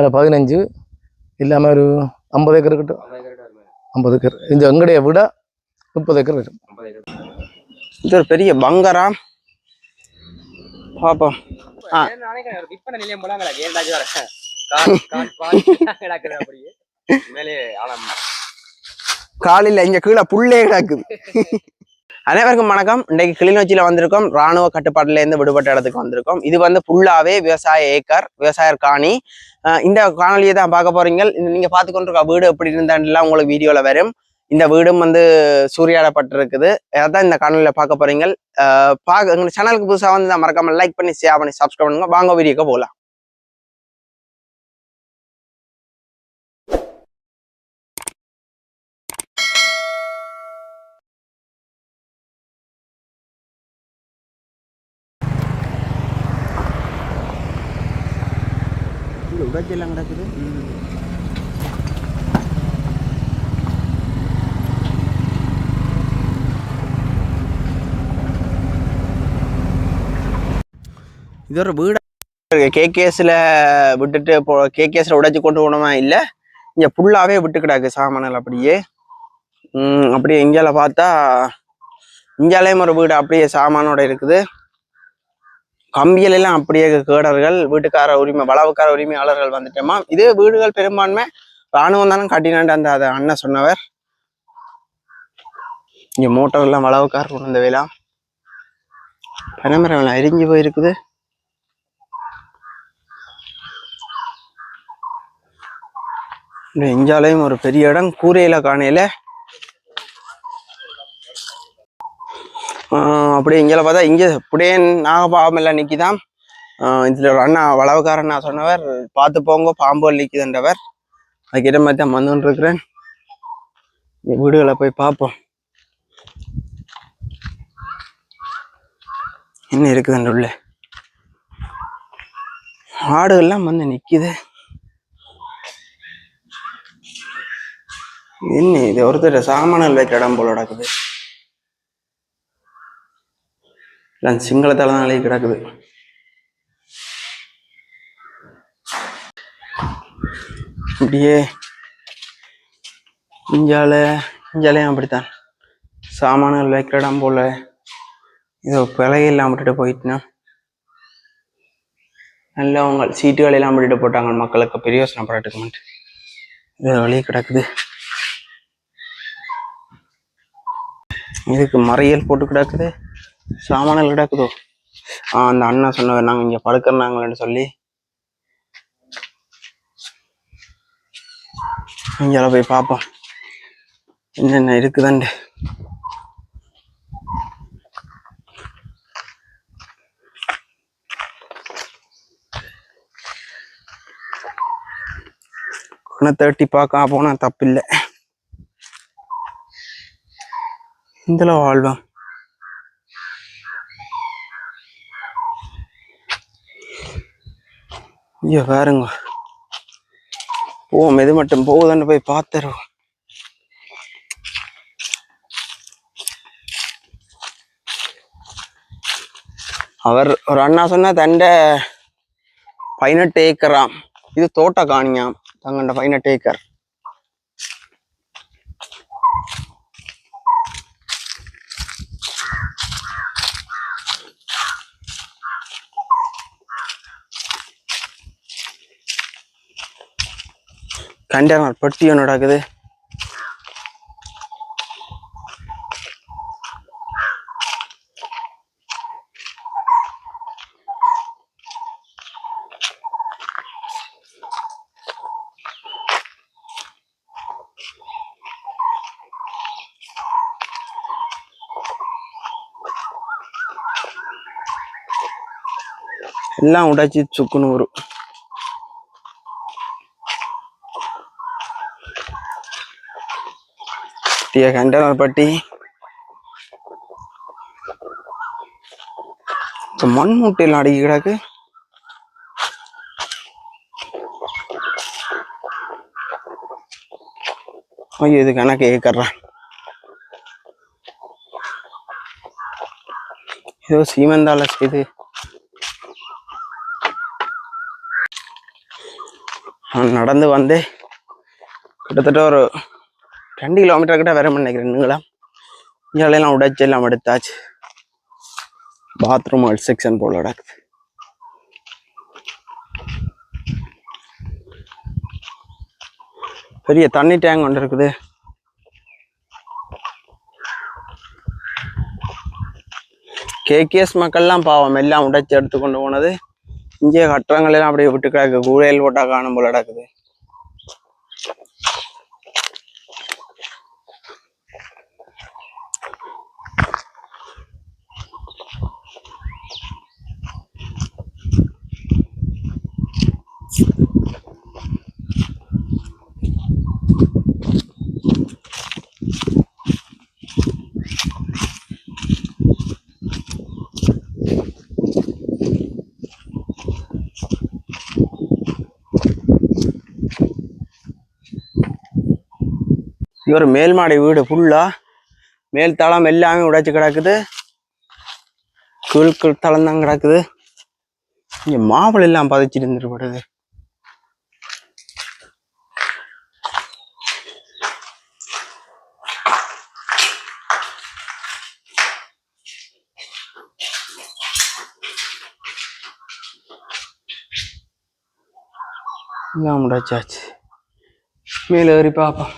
அதில் பதினஞ்சு. இல்லாமல் ஒரு ஐம்பது ஏக்கர் இருக்கட்டும். ஐம்பது ஏக்கர். இந்த எங்களுடைய விட முப்பது ஏக்கர் வரும் இது ஒரு பெரிய பங்கரா? பாப்போம் விற்பனை நிலையம் போல இங்க கீழே புல்லே கிடக்குது. அனைவருக்கும் வணக்கம். இன்றைக்கு கிளிநொச்சியில வந்திருக்கோம். ராணுவ கட்டுப்பாட்டுல இருந்து விடுபட்ட இடத்துக்கு வந்திருக்கோம். இது வந்து புல்லாவே விவசாய ஏக்கர் விவசாயர் காணி. இந்த காணொலியை தான் பார்க்க போறீங்க. நீங்க பார்த்து கொண்டிருக்க வீடு எப்படி இருந்தாண்டுலாம் உங்களுக்கு வீடியோல வரும். இந்த வீடும் வந்து சூறையாடப்பட்டிருக்குது. அதான் இந்த காணொலியில பார்க்க போறீங்க. அஹ் பார்க்க எங்க சேனலுக்கு புதுசா வந்து மறக்காம லைக் பண்ணி ஷேர் பண்ணி சப்ஸ்கிரைப் பண்ணுங்க. வாங்க வீடியோக்கு போகலாம். உடச்செல்லாம் கிடக்குது. இது ஒரு வீடு கேகேஸில் விட்டுட்டு போ கேகேஸில் உடைச்சு கொண்டு போனோமா இல்லை. இங்கே ஃபுல்லாகவே விட்டு கிடக்கு சாமானல் அப்படியே. அப்படியே இந்தியாவில் பார்த்தா இந்தியாலேயும் ஒரு வீடு அப்படியே சாமானோட இருக்குது. கம்பிகள் எல்லாம் அப்படியே கேடர்கள் வீட்டுக்கார உரிமை வளவுக்கார உரிமையாளர்கள் வந்துட்டோமா? இதே வீடுகள் பெரும்பான்மை ராணுவம் தானே கட்டினாண்டு அந்த அதை அண்ணன் சொன்னவர். இங்க மோட்டார் எல்லாம் வளவுக்கார கொண்டு வந்த வேலாம் பனைமரம் எல்லாம் எரிஞ்சு போயிருக்குது. இந்த இஞ்சாலையும் ஒரு பெரிய இடம். கூரையில காணையில அப்படியே இங்கே பார்த்தா இங்கே அப்படியே நாகபாவம் எல்லாம் நிற்கிதான் இதில் ஒரு அண்ணா வளவுக்காரன் நான் சொன்னவர் பார்த்து போங்க பாம்பு நிற்கிதுன்றவர் அதுக்கிட்ட மாதிரி தான் வந்துட்டு இருக்கிறேன் வீடுகளை போய் பார்ப்போம். என்ன இருக்குதுன்ற உள்ள. ஆடுகள்லாம் வந்து நிற்கிது என்ன இது? ஒருத்தர் சாமான்கள் வைக்கிற இடம் போல நடக்குது. இல்லை சிங்களத்தால தான் அழகி கிடக்குது. இப்படியே இஞ்சால இஞ்சாலையும் அப்படித்தான். சாமான்கள் வைக்கிற இடம் போல இதோ பிழையெல்லாம் விட்டுட்டு போயிட்டுனா. நல்லா அவங்க சீட்டுகள் எல்லாம் விட்டுட்டு போட்டாங்க மக்களுக்கு பிரயோசனப்படட்டுக்குமெண்ட் இது வழியே கிடக்குது. இதுக்கு மறையல் போட்டு கிடக்குது. சாமான்கள் கிடக்குதோ ஆ அந்த அண்ணா சொன்னவர் நாங்கள் இங்கே படுக்கிறனாங்களேன்னு சொல்லி. இங்கே போய் பார்ப்போம். என்னென்ன இருக்குதாண்டு ஆனால் வெட்டி பார்க்க போனா தப்பில்லை. இதில் வாழ்வான். ஐயோ பாருங்க. போவோம் எது மட்டும் போகுதுன்னு போய் பார்த்துருவோம் அவர் ஒரு அண்ணா சொன்ன தண்ட பதினெட்டு ஏக்கராம் இது தோட்ட காணியாம். தங்கண்ட பதினெட்டு ஏக்கர். கண்டெய்னர் பெட்டி ஒன்று நடக்குது. எல்லாம் உடைச்சி சுக்குன்னு வரும் பெட்டிய கண்டெய்னர் பட்டி. மண் மூட்டையில் அடக்கி கிடக்கு. ஐயோ இது கணக்கு ஏக்கர்றான் ஏதோ சீமந்தால செய்து. நான் நடந்து வந்து. கிட்டத்தட்ட ஒரு ரெண்டு கிலோமீட்டர் கிட்ட வர நினைக்கிறேன். நீங்களாம் இங்கெல்லாம் உடைச்சு எல்லாம் எடுத்தாச்சு. பாத்ரூம் செக்ஷன் போல கிடக்குது. பெரிய தண்ணி டேங்க் ஒன்று இருக்குது. கேகேஎஸ் மக்கள்லாம் பாவம் எல்லாம் உடைச்சு எடுத்து கொண்டு போனது இங்கே கட்டுறங்களெல்லாம் அப்படியே விட்டு கிடக்கு. கூழையில் போட்டால் காணும் போல கிடக்குது. இது ஒரு மேல் மாடி வீடு ஃபுல்லா மேல் தளம் எல்லாமே உடைச்சு கிடக்குது. கீழ் தளம் தான் கிடக்குது. இங்க மாவுள் எல்லாம் பதிச்சிட்டு இருந்துருப்படுது எல்லாம் உடைச்சாச்சு. மேலே ஏறி பார்ப்போம்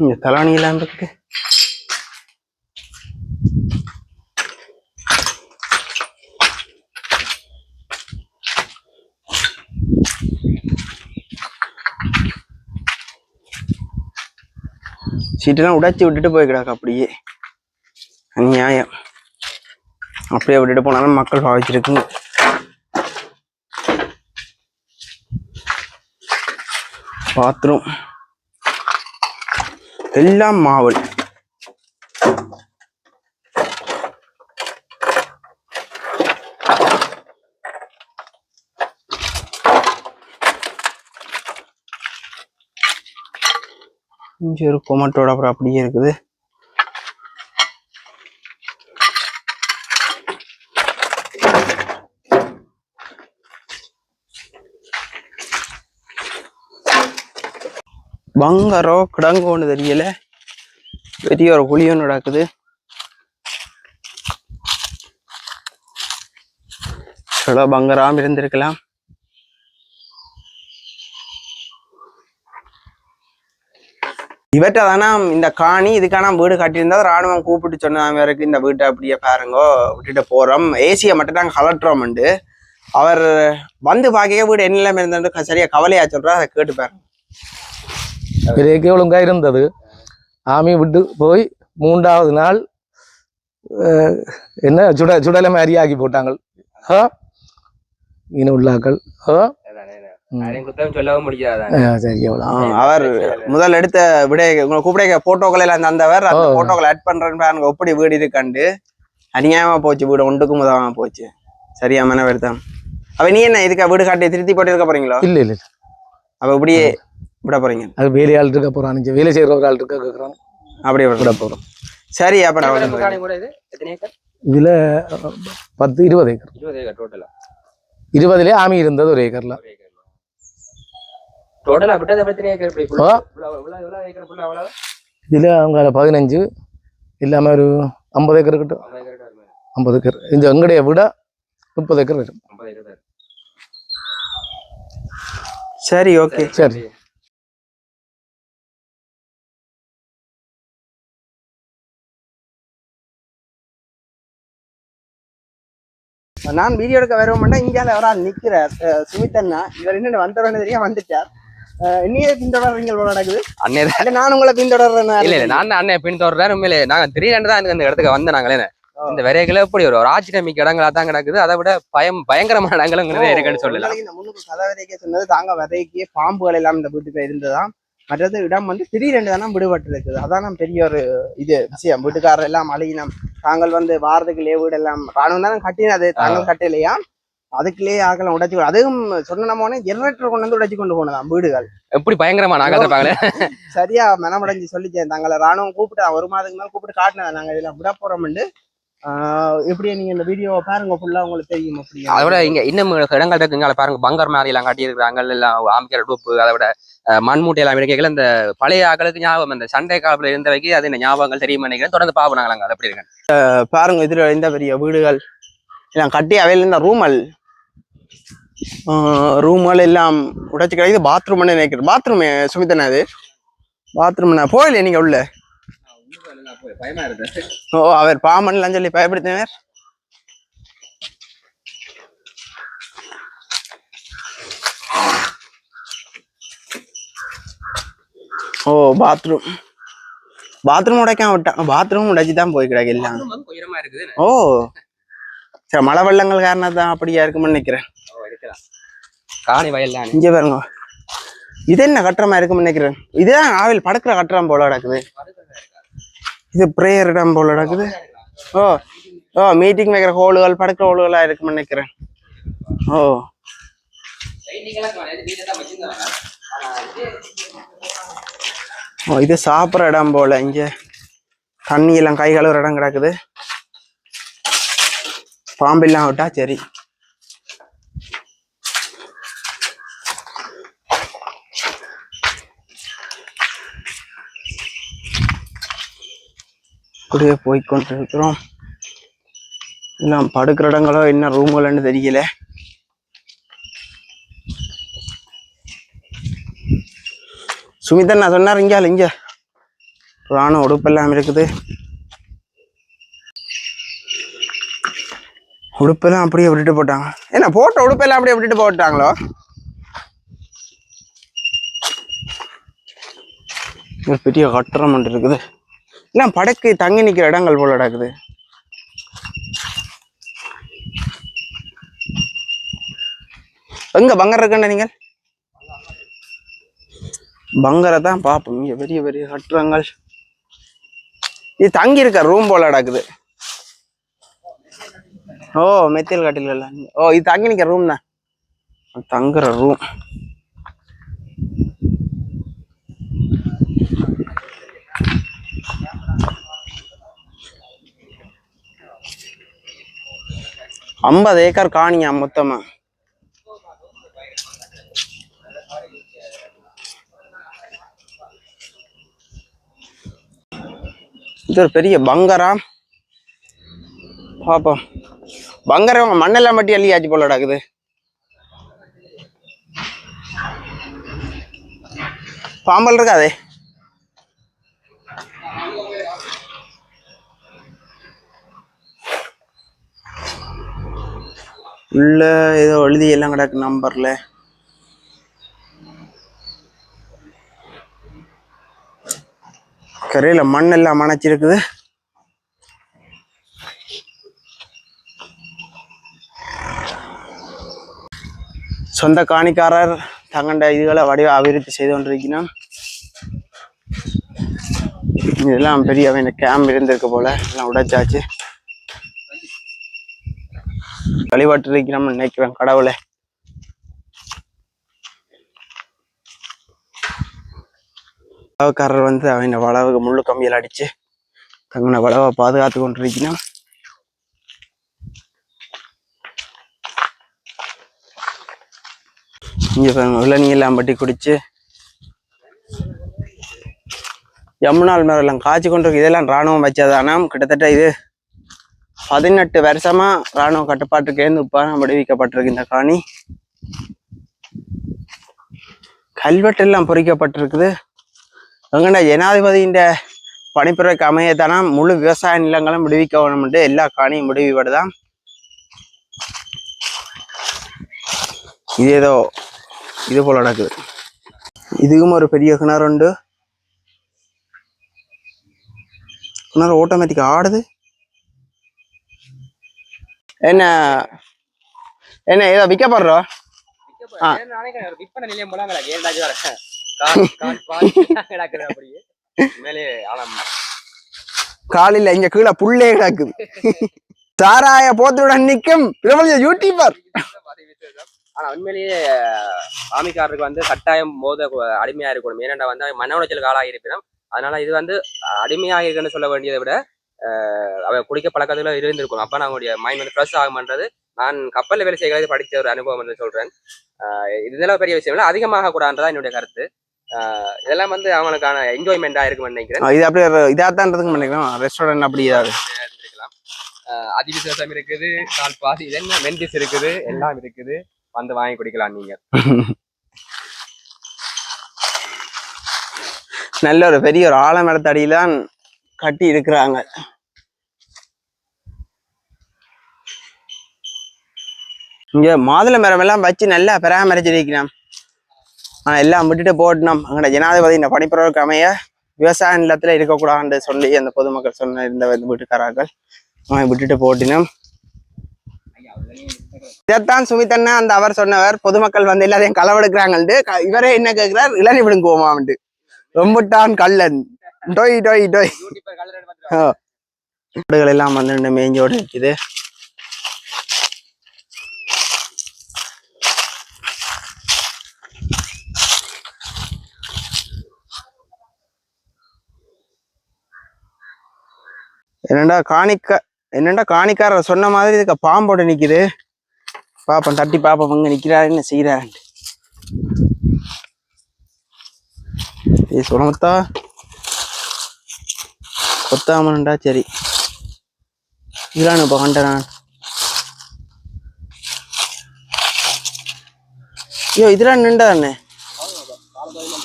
இங்க தலாணி எல்லாம் இருக்கு சீட்டெல்லாம் உடைச்சி விட்டுட்டு போய் அப்படியே. அநியாயம். அப்படியே விட்டுட்டு போனாலும் மக்கள் பாவிச்சிருக்குங்க. பாத்ரூம் எல்லாம் மாவல் இங்க ஒரு கொமட்டோட அப்புறம் அப்படியே இருக்குது. பங்கரோ கிடங்கோன்னு தெரியல. பெரிய ஒரு குழியும் நடக்குது. சில பங்கராம் இருந்திருக்கலாம். இவற்றை தானே இந்த காணி இதுக்கான வீடு கட்டியிருந்தா ராணுவம் கூப்பிட்டு சொன்னாங்க இருக்கு இந்த வீட்டை அப்படியே பாருங்கோ விட்டுட்டு போறோம். ஏசியை மட்டும் நாங்கள் கலட்டுறோம்ண்டு அவர் வந்து பார்க்க வீடு என்ன நிலைமை இருந்தாலும் சரியா கவலையா சொல்றா அதை கேட்டு பாருங்க. பிரேக்கே ஒழுங்கா இருந்தது ஆமி விட்டு போய் மூன்றாவது நாள் என்ன சுட சுடலை மாதிரி ஆக்கி போட்டாங்க ஆ இன உள்ளாக்கள் ஆ அவர் முதல் எடுத்த விட உங்களை கூப்பிட போட்டோக்கள் எல்லாம் தந்தவர் அந்த. போட்டோக்கள் ஆட் பண்றேன்னு பாருங்க எப்படி வீடு இருக்கண்டு அநியாயமா போச்சு வீடு ஒன்றுக்கு முதலமா போச்சு சரியா மன வருத்தம் அவ நீ என்ன இதுக்கா வீடு காட்டி திருத்தி போட்டு இருக்க போறீங்களோ இல்லை இல்லை அவ இப்படியே விட போறீங்க. அது வேலையாள் இருக்க போறான். வேலை செய்கிற ஒரு ஆள் இருக்க கேட்குறான் அப்படியே விட போகிறோம் சரி அப்ப நான் இதுல பத்து இருபது ஏக்கர். இருபது ஏக்கர் டோட்டலா இருபதுலேயே ஆமி இருந்தது ஒரு ஏக்கர்ல. இதுல அவங்க பதினஞ்சு இல்லாம ஒரு ஐம்பது ஏக்கர் கிட்ட. ஐம்பது ஏக்கர் இந்த எங்கடைய விட முப்பது ஏக்கர் வரும். சரி ஓகே. சரி. நான் வீடியோ எடுக்க வர மாட்டேன் இங்கால ஒரு ஆள் நிக்கிறார் அஹ், சுமித் அண்ணா இவர் என்ன வந்தவன்னு தெரியா வந்துட்டார். என்னையே பின்தொடர்றீங்க போல நடக்குது. அண்ணே நான் உங்களை பின்தொடர்றேன் இல்ல இல்ல நான் அண்ணன் பின்தொடர்றேன் உண்மையிலே நாங்க திடீரென்று தான் இந்த இடத்துக்கு வந்த நாங்களே. இந்த விரைகளை எப்படி ஒரு ஒரு ஆட்சியமிக்க இடங்களா தான் கிடக்குது. அதை விட பயம் பயங்கரமான இடங்களும் இருக்குன்னு சொல்லலாம். இந்த முன்னுக்கு கதை சொன்னது தாங்க வரைக்கே பாம்புகள் எல்லாம் இந்த வீட்டுக்கு இருந்ததாம். மற்றது இடம் வந்து திடீரென்று தானே விடுபட்டு இருக்குது அதான் பெரிய ஒரு இது விஷயம். வீட்டுக்காரர் எல்லாம் அழகினம். தாங்கள் வந்து வாரத்துக்கு லே வீடு எல்லாம் ராணுவம் தானே கட்டினது. தாங்கள் கட்டலையா? அதுக்குள்ளேயே ஆக்கலாம் உடைச்சு அதுவும் சொன்ன ஜெனரேட்டர் கொண்டு வந்து உடைச்சு கொண்டு போனதாம் வீடுகள். எப்படி பயங்கரமா நாங்கள் இருப்பாங்களே சரியா மனமடைஞ்சு சொல்லிச்சேன். தங்களை ராணுவம் கூப்பிட்டு ஒரு மாதத்துக்கு மேல கூப்பிட்டு காட்டினேன் நாங்க இதெல்லாம் விட போறோம்னு எப்படி நீங்க இந்த வீடியோவை பாருங்க ஃபுல்லா உங்களுக்கு தெரியும் அப்படி. அதை விட இங்க இன்னும் இடங்கள் இருக்குங்க பாருங்க. பங்கர் மாதிரி எல்லாம் காட்டி இருக்கிறாங்க எல்லாம் ஆம்பிக்கிற டூப்பு அதை விட மண்மூட்டை எல்லாம் இருக்கைகள் இந்த பழைய ஆக்களுக்கு ஞாபகம் இந்த சண்டை காலத்துல இருந்த வரைக்கும் அது இந்த ஞாபகங்கள் தெரியும் நினைக்கிறேன். தொடர்ந்து பாப்போம் நாங்கள் அது அப்படி இருக்கு பாருங்க இதுல இந்த பெரிய வீடுகள். எல்லாம் கட்டி அவையில இருந்த ரூமல் ரூம்கள் எல்லாம் உடைச்சு கிடையாது பாத்ரூம் நினைக்கிறேன். பாத்ரூம் சுமித்தனா அது? பாத்ரூம் போயில நீங்க உள்ள? பயமா இருக்கு ஓ அவர் பாமன்லாம் சொல்லி பயப்படுத்தினார்? ஓ பாத்ரூம் பாத்ரூம் உடைக்காம விட்டான். பாத்ரூம் உடைச்சு தான் போய் கிடக்கு எல்லாம் ஓ. சரி மழை வெள்ளங்கள் காரணத்தான் அப்படியா இருக்கும்னு நினைக்கிறேன். காணி வயல் தான். இங்க பாருங்க. இது என்ன கட்டுறமா இருக்கும்னு நினைக்கிறேன். இதுதான் ஆவில் படுக்கிற கட்டுறம் போல நடக்குது இது ப்ரேயர் இடம் போல நடக்குது. ஓ ஓ மீட்டிங் வைக்கிற ஹோலுகள் படுக்கிற ஹோலுகளாக இருக்கும்னு நினைக்கிறேன். ஓ. ஓ இது சாப்பிட்ற இடம் போல இங்க. தண்ணி எல்லாம் கை கழுவுற இடம் கிடக்குது. பாம்பெல்லாம் விட்டா சரி. அப்படியே போய் கொண்டிருக்கிறோம். எல்லாம் படுக்கிற இடங்களோ என்ன ரூம்களோன்னு தெரியல. சுமிதன் நான் சொன்னார் இங்க இங்க. ராணுவ உடுப்பெல்லாம் இருக்குது. உடுப்பெல்லாம் அப்படியே விட்டுட்டு போட்டாங்க. என்ன போட்ட உடுப்பெல்லாம் அப்படியே விட்டுட்டு போட்டாங்களோ? ஒரு பெரிய கட்டுறம் ஒன்று இருக்குது. எல்லாம் படக்கு தங்கி நிற்கிற இடங்கள் போல நடக்குது. எங்க பங்கர் இருக்கண்ட நீங்கள்? பங்கரை தான் பார்ப்போம். இங்க பெரிய பெரிய கட்டுறங்கள் இது தங்கி இருக்க ரூம் போல நடக்குது. ஓ மெத்தில் கட்டில ஓ இது தங்கி நிற்கிற ரூம் தான். தங்குற ரூம் ஐம்பது ஏக்கர் காணியா மொத்தமா. இது ஒரு பெரிய பங்கரா? பாப்போம். பங்கரம் மண்ணெல்லாம் மட்டி அள்ளியாச்சு போல நடக்குது பாம்பல் இருக்காதே. உள்ள ஏதோ எழுதி எல்லாம் கிடக்கு நம்பர்ல கரையில மண் எல்லாம் மணச்சிருக்குது சொந்த காணிக்காரர் தங்கண்ட இதுகளை வடிவ அபிவிருத்தி செய்து கொண்டிருக்கிறான். இதெல்லாம் பெரிய அவன் கேம்ப் இருந்திருக்கு போல எல்லாம் உடைச்சாச்சு. வழிபாட்டு இருக்கிறோம்னு நினைக்கிறேன் கடவுளை. வளவுக்காரர் வந்து அவன் வளவுக்கு முள்ளு கம்பியில் அடிச்சு தங்கனை வளவை பாதுகாத்து கொண்டிருக்கிறான். இங்கே பாருங்க இளநீ எல்லாம் பட்டி குடிச்சு யமுனால் மரம் எல்லாம் காய்ச்சி கொண்டிருக்கு. இதெல்லாம் ராணுவம் வச்சதானாம். கிட்டத்தட்ட இது பதினெட்டு வருஷமா ராணுவ கட்டுப்பாட்டுக்கேந்து உப்பாரம் விடுவிக்கப்பட்டிருக்கு இந்த காணி. கல்வெட்டெல்லாம் பொறிக்கப்பட்டிருக்குது. எங்கண்ட ஜனாதிபதியின் பணிப்புரைக்கு அமையத்தானா? முழு விவசாய நிலங்களும் விடுவிக்க வேணும்ட்டு எல்லா காணியும் விடுவிப்படுதான் இது ஏதோ இது போல நடக்குது. இதுக்கும் ஒரு பெரிய கிணறு உண்டு. கிணறு ஆட்டோமேட்டிக்காக ஆடுது. என்ன என்ன ஏதோ விற்கப்படுறோம் ஆ. விற்பனை நிலையம் வரேன் அப்படியே? மேலே ஆழம். காலையில இங்க கீழே புல்லே கிடக்குது. சாராய போத்துடன் நிற்கும் பிரபல யூடியூபர் ஆனா உண்மையிலேயே ஆமிக்காரருக்கு வந்து கட்டாயம் மோத அடிமையா இருக்கணும். ஏனென்றா வந்து மன உளைச்சலுக்கு ஆளாகி இருப்பினும் அதனால இது வந்து அடிமையாக இருக்குன்னு சொல்ல வேண்டியதை விட அவ குடிக்க பழக்கத்துல இருந்திருக்கும். அப்ப அவங்களுடைய மைண்ட் வந்து ஃப்ரெஷ் ஆகும்ன்றது நான் கப்பல்ல வேலை செய்கிறது படித்த ஒரு அனுபவம் என்று சொல்றேன். இதெல்லாம் பெரிய விஷயம் இல்லை. அதிகமாக கூடாதுன்றதான் என்னுடைய கருத்து. இதெல்லாம் வந்து அவங்களுக்கான என்ஜாய்மெண்டா இருக்கும்னு நினைக்கிறேன். இது அப்படியே இதாக தான் இருக்குன்னு நினைக்கிறோம் ரெஸ்டாரண்ட் அப்படி இருக்கலாம் அதிவிசேஷம் இருக்குது. கால் பாசி இது என்ன? மென்டிஸ் இருக்குது. எல்லாம் இருக்குது. வந்து வாங்கி குடிக்கலாம் நீங்க நல்ல ஒரு பெரிய ஒரு ஆலமரத்தடியில தான் கட்டி இருக்கிறாங்க. இங்க மாதுளை மரம் எல்லாம் வச்சு நல்லா பராமரிச்சிருக்கிறோம் ஆனா எல்லாம் விட்டுட்டு போட்டணும் அங்கட ஜனாதிபதி இந்த பணிப்புறவுக்கு அமைய விவசாய நிலத்துல இருக்கக்கூடாதுன்னு சொல்லி அந்த பொதுமக்கள் சொன்ன இருந்த வீட்டுக்காரர்கள். அவன் விட்டுட்டு போட்டினோம். இதைத்தான் சுமித்தண்ணா அந்த அவர் சொன்னவர். பொதுமக்கள் வந்து எல்லாத்தையும் களவெடுக்கிறாங்கன்ட்டு இவரே என்ன கேட்கிறார்? இளநி விடுங்குவோமான்ட்டு ரொம்பட்டான் கல்லன் டொய் டொய் டொய். மாடுகள் எல்லாம் வந்து ரெண்டு மேஞ்சோடு இருக்குது என்னடா காணிக்க என்னடா காணிக்காரர் சொன்ன மாதிரி இதுக்கு பாம்போட நிக்குது. பாப்போம் தட்டி பாப்போம் இங்க நிக்கிறாரு என்ன செய்யறாரு ஏ கொத்தாமண்டா சரி. இதெல்லாம் இப்போ கண்டனான் ஐயோ இதெல்லாம் நின்றாண்ணே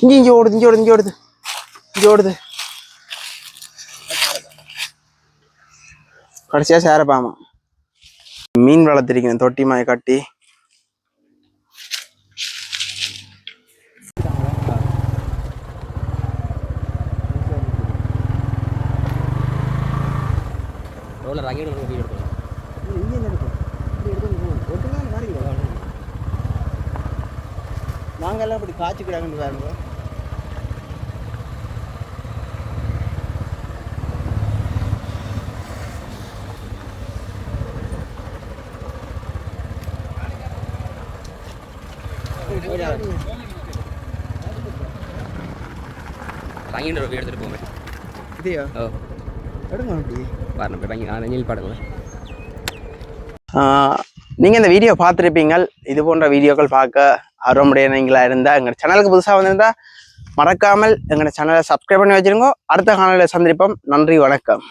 இஞ்சி இஞ்சி ஓடுது இங்கே ஓடுது இஞ்சி ஓடுது. இங்கே ஓடுது. கடைசியா சேரப்பாமா. மீன் வளர்த்திருக்கேன் தொட்டி மாய கட்டி. ரோலர் அங்கே வீடியோ எடுக்கலாம் நாங்கெல்லாம் இப்படி காய்ச்சிக்கிறாங்கன்னு பாருங்க. அங்கே வீடியோ எடுத்துட்டு போங்க. இதையா? ஓ எடுங்க அப்படி. வரணும் இப்போ நான் நீங்கள் இந்த வீடியோ பார்த்துருப்பீங்கள். இது போன்ற வீடியோக்கள் பார்க்க ஆர்வமுடையவங்களாக இருந்தால் எங்கள் சேனலுக்கு புதுசாக வந்திருந்தால் மறக்காமல் எங்களோட சேனலை சப்ஸ்கிரைப் பண்ணி வச்சிருங்க. அடுத்த காணொலியில் சந்திப்போம். நன்றி வணக்கம்.